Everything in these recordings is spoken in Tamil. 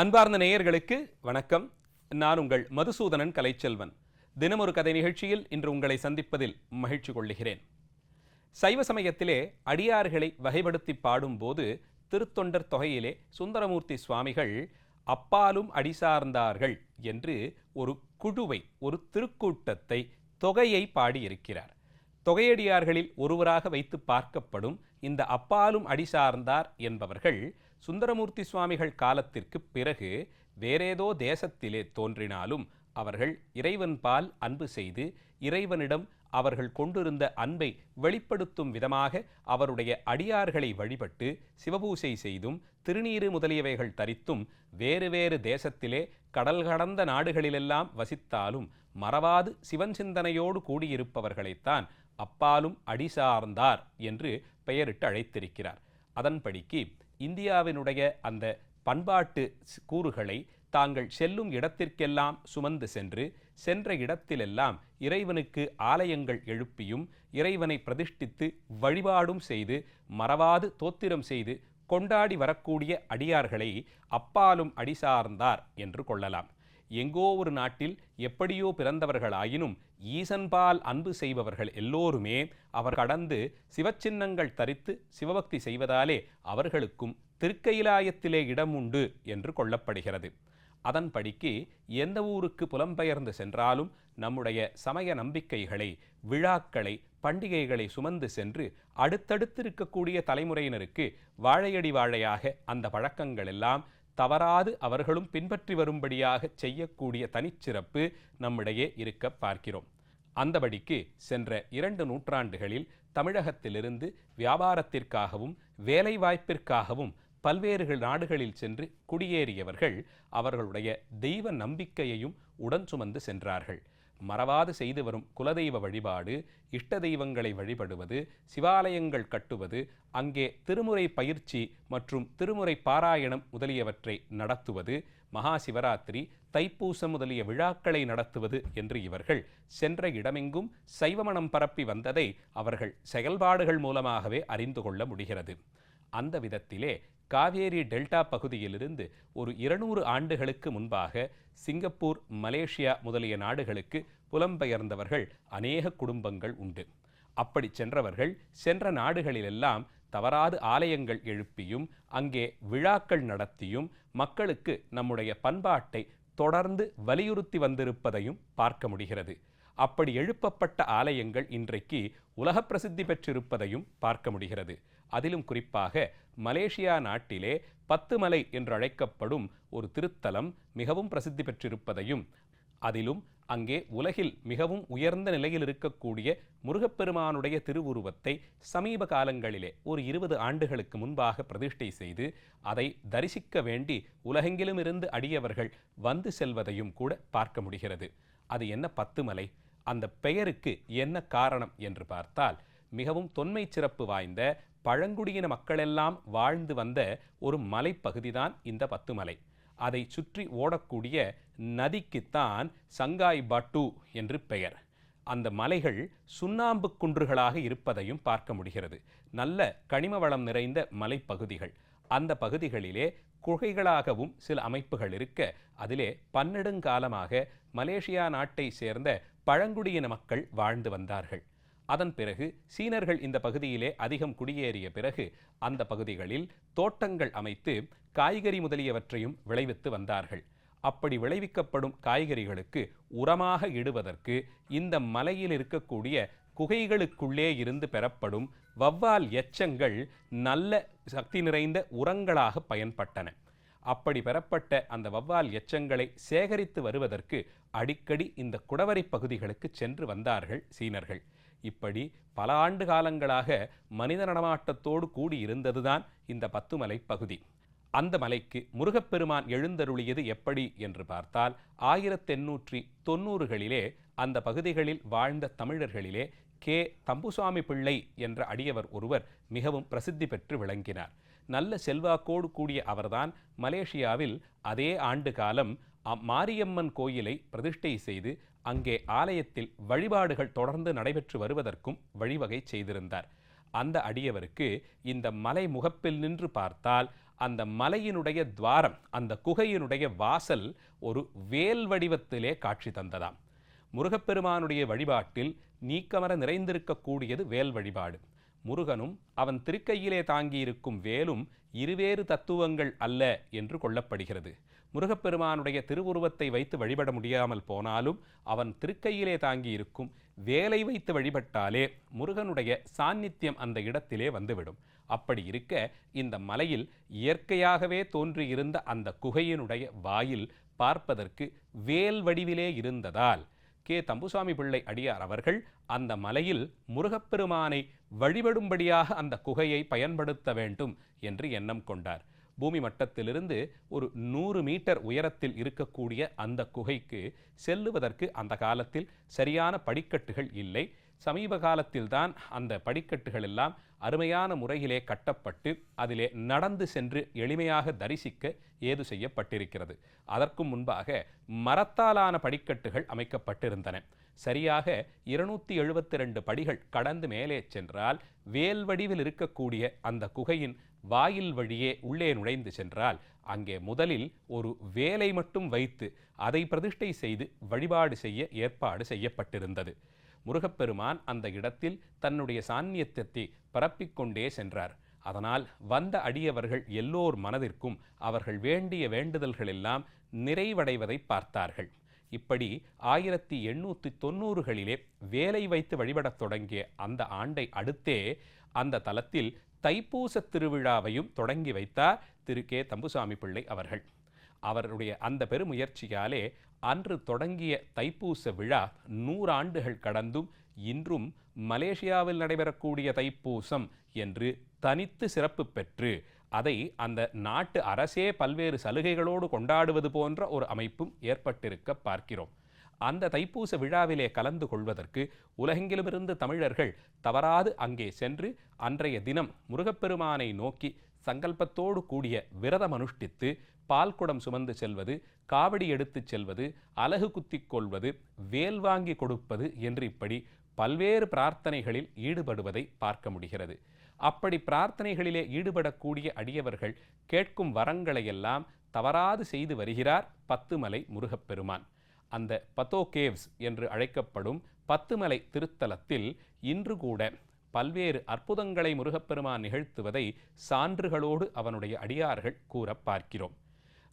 அன்பார்ந்த நேயர்களுக்கு வணக்கம். நான் உங்கள் மதுசூதனன் கலைச்செல்வன். தினமொரு கதை நிகழ்ச்சியில் இன்று உங்களை சந்திப்பதில் மகிழ்ச்சி கொள்ளுகிறேன் சைவ சமயத்திலே அடியார்களை வகைப்படுத்தி பாடும்போது திருத்தொண்டர் தொகையிலே சுந்தரமூர்த்தி சுவாமிகள் அப்பாலும் அடி சார்ந்தார்கள் என்று ஒரு குழுவை ஒரு திருக்கூட்டத்தை தொகையை பாடியிருக்கிறார். தொகையடியார்களில் ஒருவராக வைத்து பார்க்கப்படும் இந்த அப்பாலும் அடி சார்ந்தார் என்பவர்கள் சுந்தரமூர்த்தி சுவாமிகள் காலத்திற்கு பிறகு வேறேதோ தேசத்திலே தோன்றினாலும் அவர்கள் இறைவன்பால் அன்பு செய்து இறைவனிடம் அவர்கள் கொண்டிருந்த அன்பை வெளிப்படுத்தும் விதமாக அவருடைய அடியார்களை வழிபட்டு சிவபூசை செய்தும் திருநீறு முதலியவைகள் தரித்தும் வேறு வேறு தேசத்திலே கடல் கடந்த நாடுகளிலெல்லாம் வசித்தாலும் மறவாது சிவன் சிந்தனையோடு கூடியிருப்பவர்களைத்தான் அப்பாலும் அடிசார்ந்தார் என்று பெயரிட்டு அழைத்திருக்கிறார். அதன்படிக்கு இந்தியாவினுடைய அந்த பண்பாட்டு கூறுகளை தாங்கள் செல்லும் இடத்திற்கெல்லாம் சுமந்து சென்று சென்ற இடத்திலெல்லாம் இறைவனுக்கு ஆலயங்கள் எழுப்பியும் இறைவனை பிரதிஷ்டித்து வழிபாடும் செய்து மறவாது தோத்திரம் செய்து கொண்டாடி வரக்கூடிய அடியார்களை அப்பாலும் அடிசார்ந்தார் என்று கொள்ளலாம். எங்கோ ஒரு நாட்டில் எப்படியோ பிறந்தவர்களாயினும் ஈசன்பால் அன்பு செய்பவர்கள் எல்லோருமே அவர் கடந்து சிவச்சின்னங்கள் தரித்து சிவபக்தி செய்வதாலே அவர்களுக்கும் திருக்கையிலாயத்திலே இடம் உண்டு என்று கொள்ளப்படுகிறது. அதன்படிக்கு எந்த ஊருக்கு புலம்பெயர்ந்து சென்றாலும் நம்முடைய சமய நம்பிக்கைகளை விழாக்களை பண்டிகைகளை சுமந்து சென்று அடுத்தடுத்து இருக்கக்கூடிய தலைமுறையினருக்கு வாழையடி வாழையாக அந்த பழக்கங்கள் எல்லாம் தவறாது அவர்களும் பின்பற்றி வரும்படியாக செய்யக்கூடிய தனிச்சிறப்பு நம்மிடையே இருக்க பார்க்கிறோம். அந்தபடிக்கு சென்ற இரண்டு நூற்றாண்டுகளில் தமிழகத்திலிருந்து வியாபாரத்திற்காகவும் வேலைவாய்ப்பிற்காகவும் பல்வேறு நாடுகளில் சென்று குடியேறியவர்கள் அவர்களுடைய தெய்வ நம்பிக்கையையும் உடன் சுமந்து சென்றார்கள். மறவாது செய்து வரும் குலதெய்வ வழிபாடு இஷ்ட தெய்வங்களை வழிபடுவது சிவாலயங்கள் கட்டுவது அங்கே திருமுறை பயிற்சி மற்றும் திருமுறை பாராயணம் முதலியவற்றை நடத்துவது மகா சிவராத்திரி தைப்பூசம் முதலிய விழாக்களை நடத்துவது என்று இவர்கள் சென்ற இடமெங்கும் சைவமணம் பரப்பி வந்ததை அவர்கள் செயல்பாடுகள் மூலமாகவே அறிந்து கொள்ள முடிகிறது. அந்த விதத்திலே காவேரி டெல்டா பகுதியிலிருந்து ஒரு இருநூறு ஆண்டுகளுக்கு முன்பாக சிங்கப்பூர் மலேசியா முதலிய நாடுகளுக்கு புலம்பெயர்ந்தவர்கள் அநேக குடும்பங்கள் உண்டு. அப்படி சென்றவர்கள் சென்ற நாடுகளிலெல்லாம் தவறாது ஆலயங்கள் எழுப்பியும் அங்கே விழாக்கள் நடத்தியும் மக்களுக்கு நம்முடைய பண்பாட்டை தொடர்ந்து வலியுறுத்தி வந்திருப்பதையும் பார்க்க முடிகிறது. அப்படி எழுப்பப்பட்ட ஆலயங்கள் இன்றைக்கு உலக பிரசித்தி பெற்றிருப்பதையும் பார்க்க முடிகிறது. அதிலும் குறிப்பாக மலேசியா நாட்டிலே பத்துமலை என்று அழைக்கப்படும் ஒரு திருத்தலம் மிகவும் பிரசித்தி பெற்றிருப்பதையும் அதிலும் அங்கே உலகில் மிகவும் உயர்ந்த நிலையில் இருக்கக்கூடிய முருகப்பெருமானுடைய திருவுருவத்தை சமீப காலங்களிலே ஒரு இருபது ஆண்டுகளுக்கு முன்பாக பிரதிஷ்டை செய்து அதை தரிசிக்க வேண்டி உலகெங்கிலும் இருந்து அடியவர்கள் வந்து செல்வதையும் கூட பார்க்க முடிகிறது. அது என்ன பத்துமலை அந்த பெயருக்கு என்ன காரணம் என்று பார்த்தால் மிகவும் தொன்மை சிறப்பு வாய்ந்த பழங்குடியின மக்களெல்லாம் வாழ்ந்து வந்த ஒரு மலைப்பகுதிதான் இந்த பத்துமலை. அதை சுற்றி ஓடக்கூடிய நதிக்குத்தான் சங்காய் பட்டு என்று பெயர். அந்த மலைகள் சுண்ணாம்பு குன்றுகளாக இருப்பதையும் பார்க்க முடிகிறது. நல்ல கனிம வளம் நிறைந்த மலைப்பகுதிகள். அந்த பகுதிகளிலே குகைகளாகவும் சில அமைப்புகள் இருக்க அதிலே பன்னெடுங்காலமாக மலேசியா நாட்டை சேர்ந்த பழங்குடியின மக்கள் வாழ்ந்து வந்தார்கள். அதன் பிறகு சீனர்கள் இந்த பகுதியிலே அதிகம் குடியேறிய பிறகு அந்த பகுதிகளில் தோட்டங்கள் அமைத்து காய்கறி முதலியவற்றையும் விளைவித்து வந்தார்கள். அப்படி விளைவிக்கப்படும் காய்கறிகளுக்கு உரமாக இடுவதற்கு இந்த மலையில் இருக்கக்கூடிய குகைகளுக்குள்ளே இருந்து பெறப்படும் வவ்வால் எச்சங்கள் நல்ல சக்தி நிறைந்த உரங்களாக பயன்பட்டன. அப்படி பெறப்பட்ட அந்த வவ்வால் எச்சங்களை சேகரித்து வருவதற்கு அடிக்கடி இந்த குடவரை பகுதிகளுக்கு சென்று வந்தார்கள் சீனர்கள். இப்படி பல ஆண்டு காலங்களாக மனித நடமாட்டத்தோடு கூடியிருந்ததுதான் இந்த பத்துமலை பகுதி. அந்த மலைக்கு முருகப்பெருமான் எழுந்தருளியது எப்படி என்று பார்த்தால் ஆயிரத்தி எண்ணூற்றி அந்த பகுதிகளில் வாழ்ந்த தமிழர்களிலே கே. தம்புசாமி பிள்ளை என்ற அடியவர் ஒருவர் மிகவும் பிரசித்தி பெற்று விளங்கினார். நல்ல செல்வாக்கோடு கூடிய அவர்தான் மலேசியாவில் அதே ஆண்டு காலம் மாரியம்மன் கோயிலை பிரதிஷ்டை செய்து அங்கே ஆலயத்தில் வழிபாடுகள் தொடர்ந்து நடைபெற்று வருவதற்கும் வழிவகை செய்திருந்தார். அந்த அடியவருக்கு இந்த மலை முகப்பில் நின்று பார்த்தால் அந்த மலையினுடைய துவாரம் அந்த குகையினுடைய வாசல் ஒரு வேல் வடிவத்திலே காட்சி தந்ததாம். முருகப்பெருமானுடைய வழிபாட்டில் நீக்கமர நிறைந்திருக்கக்கூடியது வேல் வழிபாடு. முருகனும் அவன் திருக்கையிலே தாங்கியிருக்கும் வேலும் இருவேறு தத்துவங்கள் அல்ல என்று கொள்ளப்படுகிறது. முருகப்பெருமானுடைய திருவுருவத்தை வைத்து வழிபட முடியாமல் போனாலும் அவன் திருக்கையிலே தாங்கியிருக்கும் வேலை வைத்து வழிபட்டாலே முருகனுடைய சாநித்தியம் அந்த இடத்திலே வந்துவிடும். அப்படி இருக்க இந்த மலையில் இயற்கையாகவே தோன்றியிருந்த அந்த குகையினுடைய வாயில் பார்ப்பதற்கு வேல் வடிவிலே இருந்ததால் கே. தம்புசாமி பிள்ளை அடியார் அவர்கள் அந்த மலையில் முருகப்பெருமானை வழிபடும்படியாக அந்த குகையை பயன்படுத்த வேண்டும் என்று எண்ணம் கொண்டார். பூமி மட்டத்திலிருந்து ஒரு நூறு மீட்டர் உயரத்தில் இருக்கக்கூடிய அந்த குகைக்கு செல்லுவதற்கு அந்த காலத்தில் சரியான படிக்கட்டுகள் இல்லை. சமீப காலத்தில்தான் அந்த படிக்கட்டுகள் எல்லாம் அருமையான முறையிலே கட்டப்பட்டு அதிலே நடந்து சென்று எளிமையாக தரிசிக்க ஏது செய்யப்பட்டிருக்கிறது. அதற்கும் முன்பாக மரத்தாலான படிக்கட்டுகள் அமைக்கப்பட்டிருந்தன. சரியாக இருநூத்தி எழுபத்தி ரெண்டு படிகள் கடந்து மேலே சென்றால் வேல் வடிவில் இருக்கக்கூடிய அந்த குகையின் வாயில் வழியே உள்ளே நுழைந்து சென்றால் அங்கே முதலில் ஒரு வேலை மட்டும் வைத்து அதை பிரதிஷ்டை செய்து வழிபாடு செய்ய ஏற்பாடு செய்யப்பட்டிருந்தது. முருகப்பெருமான் அந்த இடத்தில் தன்னுடைய சாநியத்தை பரப்பிக்கொண்டே சென்றார். அதனால் வந்த அடியவர்கள் எல்லோர் மனதிற்கும் அவர்கள் வேண்டிய வேண்டுதல்கள் எல்லாம் நிறைவடைவதை பார்த்தார்கள். இப்படி ஆயிரத்தி எண்ணூற்றி தொண்ணூறுகளிலே வேலை வைத்து வழிபடத் தொடங்கிய அந்த ஆண்டை அடுத்தே அந்த தலத்தில் தைப்பூச திருவிழாவையும் தொடங்கி வைத்தார் திரு கே. தம்புசாமி பிள்ளை அவர்கள். அவருடைய அந்த பெருமுயற்சியாலே அன்று தொடங்கிய தைப்பூச விழா நூறாண்டுகள் கடந்தும் இன்றும் மலேசியாவில் நடைபெறக்கூடிய தைப்பூசம் என்று தனித்து சிறப்பு பெற்று அதை அந்த நாட்டு அரசே பல்வேறு சலுகைகளோடு கொண்டாடுவது போன்ற ஒரு அமைப்பும் ஏற்பட்டிருக்க பார்க்கிறோம். அந்த தைப்பூச விழாவிலே கலந்து கொள்வதற்கு உலகெங்கிலுமிருந்து தமிழர்கள் தவறாது அங்கே சென்று அன்றைய தினம் முருகப்பெருமானை நோக்கி சங்கல்பத்தோடு கூடிய விரதம் அனுஷ்டித்து பால்குடம் சுமந்து செல்வது காவடி எடுத்துச் செல்வது அலகு குத்திக் கொள்வது வேல் வாங்கி கொடுப்பது என்று இப்படி பல்வேறு பிரார்த்தனைகளில் ஈடுபடுவதை பார்க்க முடிகிறது. அப்படி பிரார்த்தனைகளிலே ஈடுபடக்கூடிய அடியவர்கள் கேட்கும் வரங்களையெல்லாம் தவறாது செய்து வருகிறார் பத்துமலை முருகப்பெருமான். அந்த பத்தோ கேவ்ஸ் என்று அழைக்கப்படும் பத்துமலை திருத்தலத்தில் இன்று கூட பல்வேறு அற்புதங்களை முருகப்பெருமான் நிகழ்த்துவதை சான்றுகளோடு அவனுடைய அடியார்கள் கூற பார்க்கிறோம்.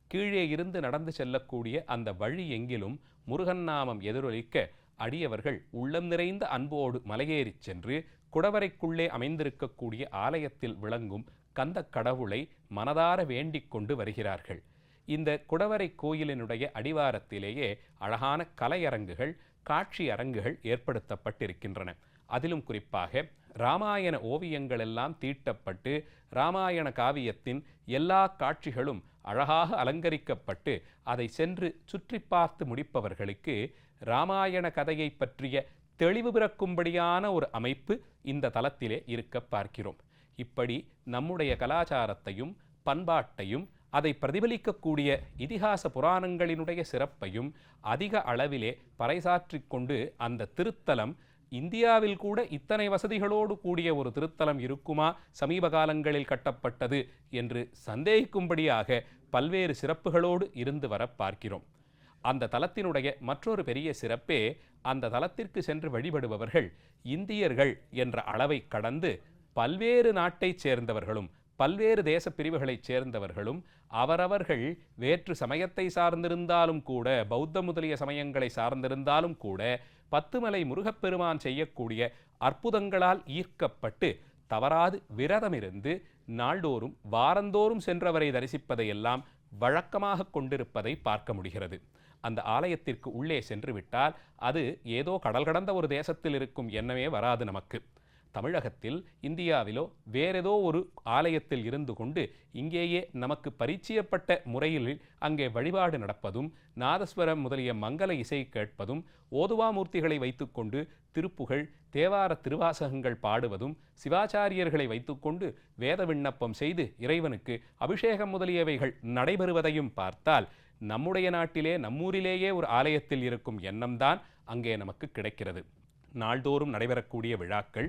கீழே இருந்து நடந்து செல்லக்கூடிய அந்த வழி எங்கிலும் முருகன் நாமம் எதிரொலிக்க அடியவர்கள் உள்ளம் நிறைந்த அன்போடு மலையேறிச் சென்று குடவரைக்குள்ளே அமைந்திருக்கக்கூடிய ஆலயத்தில் விளங்கும் கந்த கடவுளை மனதார வேண்டிக் கொண்டு வருகிறார்கள். இந்த குடவரை கோயிலினுடைய அடிவாரத்திலேயே அழகான கலையரங்குகள் காட்சி அரங்குகள் ஏற்படுத்தப்பட்டிருக்கின்றன. அதிலும் குறிப்பாக ராமாயண ஓவியங்கள் எல்லாம் தீட்டப்பட்டு ராமாயண காவியத்தின் எல்லா காட்சிகளும் அழகாக அலங்கரிக்கப்பட்டு அதை சென்று சுற்றி பார்த்து முடிப்பவர்களுக்கு ராமாயண கதையை பற்றிய தெளிவு பிறக்கும்படியான ஒரு அமைப்பு இந்த தலத்திலே இருக்க பார்க்கிறோம். இப்படி நம்முடைய கலாச்சாரத்தையும் பண்பாட்டையும் அதை பிரதிபலிக்கக்கூடிய இதிகாச புராணங்களினுடைய சிறப்பையும் அதிக அளவிலே பறைசாற்றிக் கொண்டு அந்த திருத்தலம் இந்தியாவில் கூட இத்தனை வசதிகளோடு கூடிய ஒரு திருத்தலம் இருக்குமா? சமீப காலங்களில் கட்டப்பட்டது என்று சந்தேகிக்கும்படியாக பல்வேறு சிறப்புகளோடு இருந்து வர பார்க்கிறோம். அந்த தலத்தினுடைய மற்றொரு பெரிய சிறப்பே அந்த தலத்திற்கு சென்று வழிபடுபவர்கள் இந்தியர்கள் என்ற அளவை கடந்து பல்வேறு நாட்டைச் சேர்ந்தவர்களும் பல்வேறு தேச பிரிவுகளைச் சேர்ந்தவர்களும் அவரவர்கள் வேற்று சமயத்தை சார்ந்திருந்தாலும் கூட பௌத்த முதலிய சமயங்களை சார்ந்திருந்தாலும் கூட பத்துமலை முருகப்பெருமான் செய்யக்கூடிய அற்புதங்களால் ஈர்க்கப்பட்டு தவறாது விரதமிருந்து நாள்தோறும் வாரந்தோறும் சென்றவரை தரிசிப்பதையெல்லாம் வழக்கமாக கொண்டிருப்பதை பார்க்க முடிகிறது. அந்த ஆலயத்திற்கு உள்ளே சென்று விட்டால் அது ஏதோ கடல் கடந்த ஒரு தேசத்தில் இருக்கும் எண்ணமே வராது நமக்கு. தமிழகத்தில் இந்தியாவிலோ வேறேதோ ஒரு ஆலயத்தில் இருந்து கொண்டு இங்கேயே நமக்கு பரிச்சயப்பட்ட முறையில் அங்கே வழிபாடு நடப்பதும் நாதஸ்வரம் முதலிய மங்கள இசை கேட்பதும் ஓதுவாமூர்த்திகளை வைத்துக்கொண்டு திருப்புகழ் தேவார திருவாசகங்கள் பாடுவதும் சிவாச்சாரியர்களை வைத்துக்கொண்டு வேத விண்ணப்பம் செய்து இறைவனுக்கு அபிஷேகம் முதலியவைகள் நடைபெறுவதையும் பார்த்தால் நம்முடைய நாட்டிலே நம்மூரிலேயே ஒரு ஆலயத்தில் இருக்கும் எண்ணம்தான் அங்கே நமக்கு கிடைக்கிறது. நாள்தோறும் நடைபெறக்கூடிய விழாக்கள்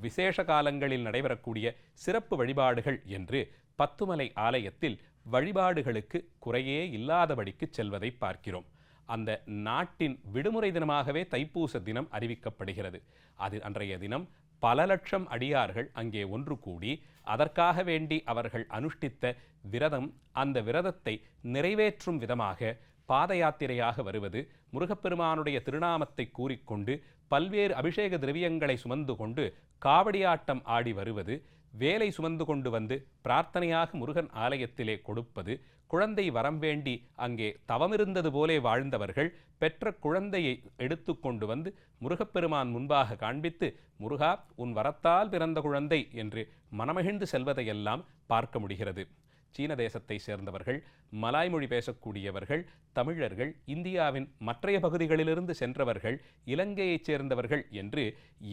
விசேஷ காலங்களில் நடைபெறக்கூடிய சிறப்பு வழிபாடுகள் என்று பத்துமலை ஆலயத்தில் வழிபாடுகளுக்கு குறையே இல்லாதபடிக்கு செல்வதை பார்க்கிறோம். அந்த நாட்டின் விடுமுறை தினமாகவே தைப்பூச தினம் அறிவிக்கப்படுகிறது. அது அன்றைய தினம் பல லட்சம் அடியார்கள் அங்கே ஒன்று கூடி அதற்காக வேண்டி அவர்கள் அனுஷ்டித்த விரதம் அந்த விரதத்தை நிறைவேற்றும் விதமாக பாத யாத்திரையாக வருவது முருகப்பெருமானுடைய திருநாமத்தை கூறிக்கொண்டு பல்வேறு அபிஷேக திரவியங்களை சுமந்து கொண்டு காவடியாட்டம் ஆடி வருவது வேலை சுமந்து கொண்டு வந்து பிரார்த்தனையாக முருகன் ஆலயத்திலே கொடுப்பது குழந்தை வரம் வேண்டி அங்கே தவமிருந்தது போலே வாழ்ந்தவர்கள் பெற்ற குழந்தையை எடுத்து கொண்டு வந்து முருகப்பெருமான் முன்பாக காண்பித்து முருகா உன் வரத்தால் பிறந்த குழந்தை என்று மனமகிழ்ந்து செல்வதையெல்லாம் பார்க்க முடிகிறது. சீன தேசத்தை சேர்ந்தவர்கள் மலாய் மொழி பேசக்கூடியவர்கள் தமிழர்கள் இந்தியாவின் மற்றைய பகுதிகளிலிருந்து சென்றவர்கள் இலங்கையைச் சேர்ந்தவர்கள் என்று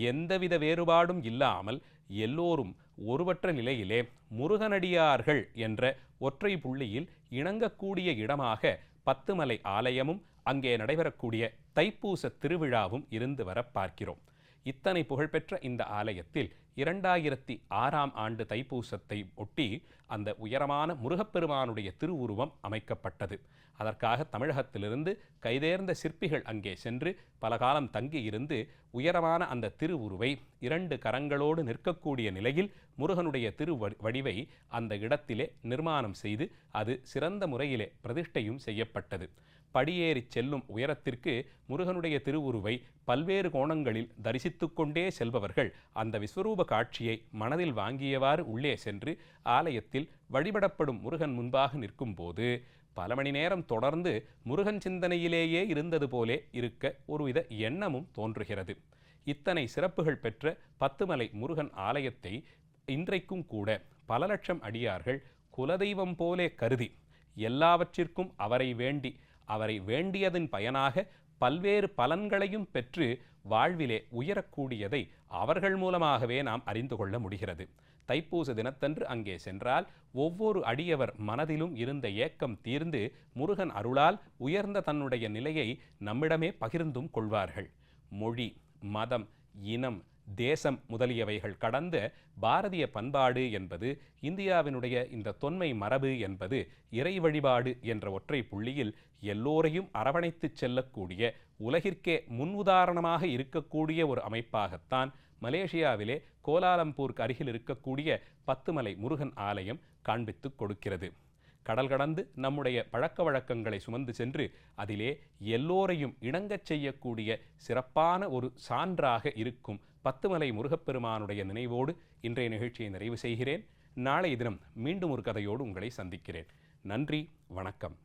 எந்தவித வேறுபாடும் இல்லாமல் எல்லோரும் ஒருவற்ற நிலையிலே முருகனடியார்கள் என்ற ஒற்றை புள்ளியில் இணங்கக்கூடிய இடமாக பத்துமலை ஆலயமும் அங்கே நடைபெறக்கூடிய தைப்பூச திருவிழாவும் இருந்து வர பார்க்கிறோம். இத்தனை புகழ்பெற்ற இந்த ஆலயத்தில் இரண்டாயிரத்தி ஆறாம் ஆண்டு தைப்பூசத்தை ஒட்டி அந்த உயரமான முருகப்பெருமானுடைய திருவுருவம் அமைக்கப்பட்டது. அதற்காக தமிழகத்திலிருந்து கைதேர்ந்த சிற்பிகள் அங்கே சென்று பல காலம் தங்கியிருந்து உயரமான அந்த திருவுருவை இரண்டு கரங்களோடு நிற்கக்கூடிய நிலையில் முருகனுடைய திரு வடிவை அந்த இடத்திலே நிர்மாணம் செய்து அது சிறந்த முறையிலே பிரதிஷ்டையும் செய்யப்பட்டது. படியேறி செல்லும் உயரத்திற்கு முருகனுடைய திருவுருவை பல்வேறு கோணங்களில் தரிசித்து கொண்டே செல்பவர்கள் அந்த விஸ்வரூப காட்சியை மனதில் வாங்கியவாறு உள்ளே சென்று ஆலயத்தில் வழிபடப்படும் முருகன் முன்பாக நிற்கும்போது பல மணி நேரம் தொடர்ந்து முருகன் சிந்தனையிலேயே இருந்தது போலே இருக்க ஒருவித எண்ணமும் தோன்றுகிறது. இத்தனை சிறப்புகள் பெற்ற பத்துமலை முருகன் ஆலயத்தை இன்றைக்கும் கூட பல லட்சம் அடியார்கள் குலதெய்வம் போலே கருதி எல்லாவற்றிற்கும் அவரை வேண்டி அவரை வேண்டியதன் பயனாக பல்வேறு பலன்களையும் பெற்று வாழ்விலே உயரக்கூடியதை அவர்கள் மூலமாகவே நாம் அறிந்து கொள்ள முடிகிறது. தைப்பூச தினத்தன்று அங்கே சென்றால் ஒவ்வொரு அடியவர் மனதிலும் இருந்த ஏக்கம் தீர்ந்து முருகன் அருளால் உயர்ந்த தன்னுடைய நிலையை நம்மிடமே பகிர்ந்தும் கொள்வார்கள். மொழி மதம் இனம் தேசம் முதலியவைகள் கடந்த பாரதிய பண்பாடு என்பது இந்தியாவினுடைய இந்த தொன்மை மரபு என்பது இறை வழிபாடு என்ற ஒற்றை புள்ளியில் எல்லோரையும் அரவணைத்துச் செல்லக்கூடிய உலகிற்கே முன் உதாரணமாக இருக்கக்கூடிய ஒரு அமைப்பாகத்தான் மலேசியாவிலே கோலாலம்பூருக்கு அருகில் இருக்கக்கூடிய பத்துமலை முருகன் ஆலயம் காண்பித்துக் கொடுக்கிறது. கடல் கடந்து நம்முடைய பழக்க வழக்கங்களை சுமந்து சென்று அதிலே எல்லோரையும் இணங்கச் செய்யக்கூடிய சிறப்பான ஒரு சான்றாக இருக்கும் பத்துமலை முருகப்பெருமானுடைய நினைவோடு இன்றைய நிகழ்ச்சியை நிறைவு செய்கிறேன். நாளை தினம் மீண்டும் ஒரு கதையோடு உங்களை சந்திக்கிறேன். நன்றி வணக்கம்.